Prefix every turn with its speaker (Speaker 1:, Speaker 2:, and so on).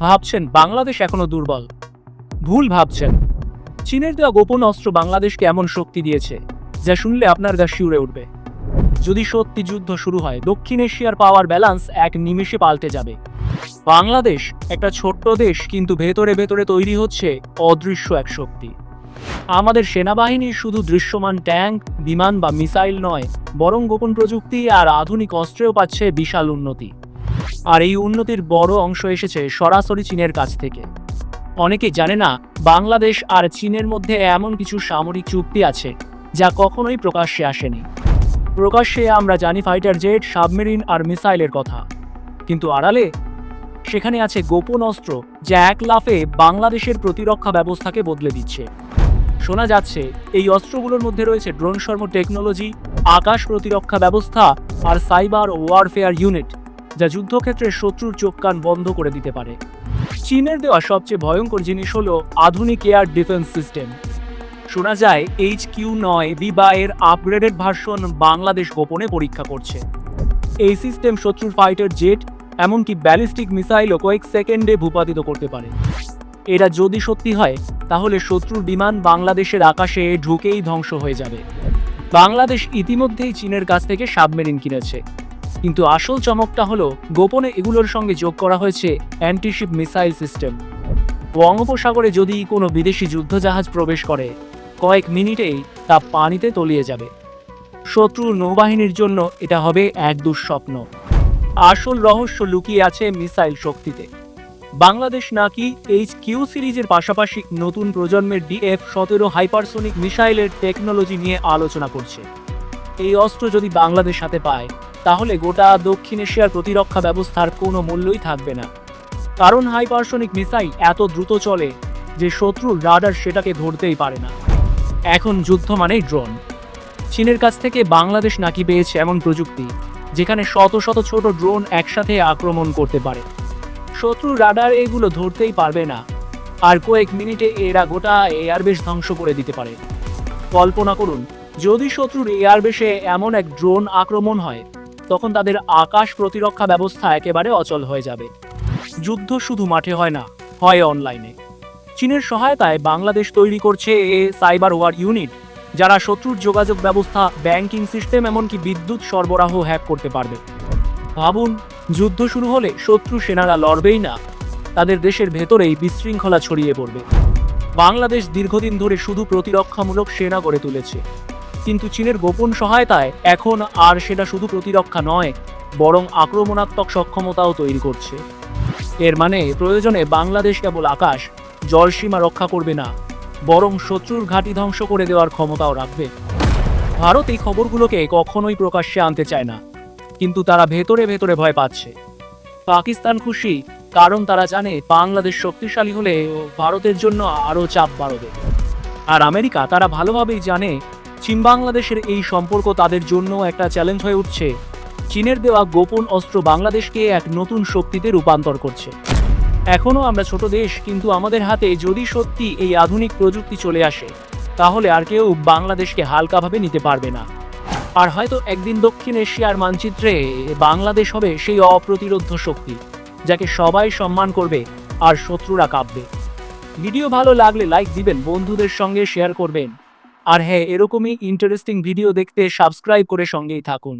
Speaker 1: ভাবছেন বাংলাদেশ এখনও দুর্বল। ভুল ভাবছেন। চীনের দেওয়া গোপন অস্ত্র বাংলাদেশকে এমন শক্তি দিয়েছে, যা শুনলে আপনার গা শিউরে উঠবে। যদি সত্যি যুদ্ধ শুরু হয়, দক্ষিণ এশিয়ার পাওয়ার ব্যালান্স এক নিমেষে পাল্টে যাবে। বাংলাদেশ, একটা ছোট্ট দেশ, কিন্তু ভেতরে ভেতরে তৈরি হচ্ছে অদৃশ্য এক শক্তি। আমাদের সেনাবাহিনী শুধু দৃশ্যমান ট্যাঙ্ক, বিমান বা মিসাইল নয়, বরং গোপন প্রযুক্তি আর আধুনিক অস্ত্রেও পাচ্ছে বিশাল উন্নতি। আর এই উন্নতির বড় অংশ এসেছে সরাসরি চীনের কাছ থেকে। অনেকে জানে না, বাংলাদেশ আর চীনের মধ্যে এমন কিছু সামরিক চুক্তি আছে, যা কখনোই প্রকাশ্যে আসেনি। প্রকাশ্যে আমরা জানি ফাইটার জেট, সাবমেরিন আর মিসাইলের কথা। কিন্তু আড়ালে, সেখানে আছে গোপন অস্ত্র, যা এক লাফে বাংলাদেশের প্রতিরক্ষা ব্যবস্থাকে বদলে দিচ্ছে। শোনা যাচ্ছে, এই অস্ত্রগুলোর মধ্যে রয়েছে ড্রোন শর্ম টেকনোলজি, আকাশ প্রতিরক্ষা ব্যবস্থা আর সাইবার ওয়ারফেয়ার ইউনিট। যা যুদ্ধক্ষেত্রে শত্রুর চোখ কান বন্ধ করে দিতে পারে। চীনের দেওয়া সবচেয়ে ভয়ঙ্কর জিনিস হলো আধুনিক এয়ার ডিফেন্স সিস্টেম। শোনা যায়, এইচ কিউ নয় বি বা এর আপগ্রেডেড ভার্সন বাংলাদেশ গোপনে পরীক্ষা করছে। এই সিস্টেম শত্রুর ফাইটার জেট, এমনকি ব্যালিস্টিক মিসাইলও কয়েক সেকেন্ডে ভূপাতিত করতে পারে। এটা যদি সত্যি হয়, তাহলে শত্রুর বিমান বাংলাদেশের আকাশে ঢুকেই ধ্বংস হয়ে যাবে। বাংলাদেশ ইতিমধ্যেই চীনের কাছ থেকে সাবমেরিন কিনেছে। কিন্তু আসল চমকটা হলো, গোপনে এগুলোর সঙ্গে যোগ করা হয়েছে অ্যান্টিশিপ মিসাইল সিস্টেম বঙ্গোপসাগরে যদি কোনো বিদেশি যুদ্ধজাহাজ প্রবেশ করে, কয়েক মিনিটেই তা পানিতে তলিয়ে যাবে। শত্রুর নৌবাহিনীর জন্য এটা হবে এক দুঃস্বপ্ন। আসল রহস্য লুকিয়ে আছে মিসাইল শক্তিতে। বাংলাদেশ নাকি এইচ কিউ সিরিজের পাশাপাশি নতুন প্রজন্মের ডিএফ সতেরো হাইপারসোনিক মিসাইলের টেকনোলজি নিয়ে আলোচনা করছে। এই অস্ত্র যদি বাংলাদেশ হাতে পায় তাহলে গোটা দক্ষিণ এশিয়ার প্রতিরক্ষা ব্যবস্থার কোনো মূল্যই থাকবে না। কারণ হাইপারসোনিক মিসাইল এত দ্রুত চলে যে শত্রুর রাডার সেটাকে ধরতেই পারে না। এখন যুদ্ধ মানেই ড্রোন। চীনের কাছ থেকে বাংলাদেশ নাকি পেয়েছে এমন প্রযুক্তি, যেখানে শত শত ছোট ড্রোন একসাথে আক্রমণ করতে পারে। শত্রু রাডার এগুলো ধরতেই পারবে না। আর কয়েক মিনিটে এরা গোটা এয়ারবেস ধ্বংস করে দিতে পারে। কল্পনা করুন, যদি শত্রুর এয়ারবেসে এমন এক ড্রোন আক্রমণ হয় তখন তাদের আকাশ প্রতিরক্ষা ব্যবস্থা একেবারে অচল হয়ে যাবে। যুদ্ধ শুধু মাঠে হয় না, হয় অনলাইনে চীনের সহায়তায় বাংলাদেশ তৈরি করছে এ সাইবার ওয়ার ইউনিট, যারা শত্রুর যোগাযোগ ব্যবস্থা ব্যাংকিং সিস্টেম এমনকি বিদ্যুৎ সরবরাহ হ্যাক করতে পারবে। ভাবুন, যুদ্ধ শুরু হলে শত্রু সেনারা লড়বেই না, তাদের দেশের ভেতরেই বিশৃঙ্খলা ছড়িয়ে পড়বে। বাংলাদেশ দীর্ঘদিন ধরে শুধু প্রতিরক্ষামূলক সেনা গড়ে তুলেছে। কিন্তু চীনের গোপন সহায়তায় এখন আর সেটা শুধু প্রতিরক্ষা নয়, বরং আক্রমণাত্মক সক্ষমতাও তৈরি করছে। এর মানে প্রয়োজনে বাংলাদেশ কেবল আকাশ, জলসীমা রক্ষা করবে না, বরং শত্রুর ঘাঁটি ধ্বংস করে দেওয়ার ক্ষমতাও রাখবে। ভারত এই খবরগুলোকে কখনোই প্রকাশ্যে আনতে চায় না, কিন্তু তারা ভেতরে ভেতরে ভয় পাচ্ছে। পাকিস্তান খুশি, কারণ তারা জানে বাংলাদেশ শক্তিশালী হলে ভারতের জন্য আরও চাপ বাড়বে। আর আমেরিকা তারা ভালোভাবেই জানে চীন বাংলাদেশের এই সম্পর্ক তাদের জন্য একটা চ্যালেঞ্জ হয়ে উঠছে। চীনের দেওয়া গোপন অস্ত্র বাংলাদেশকে এক নতুন শক্তিতে রূপান্তর করছে। এখনও আমরা ছোট দেশ, কিন্তু আমাদের হাতে যদি সত্যি এই আধুনিক প্রযুক্তি চলে আসে, তাহলে আর কেউ বাংলাদেশকে হালকাভাবে নিতে পারবে না। আর হয়তো একদিন দক্ষিণ এশিয়ার মানচিত্রে বাংলাদেশ হবে সেই অপ্রতিরোধ্য শক্তি, যাকে সবাই সম্মান করবে আর শত্রুরা কাঁপবে। ভিডিও ভালো লাগলে লাইক দিবেন, বন্ধুদের সঙ্গে শেয়ার করবেন। আর হ্যাঁ এরকমই ইন্টারেস্টিং ভিডিও দেখতে সাবস্ক্রাইব করে সঙ্গেই থাকুন।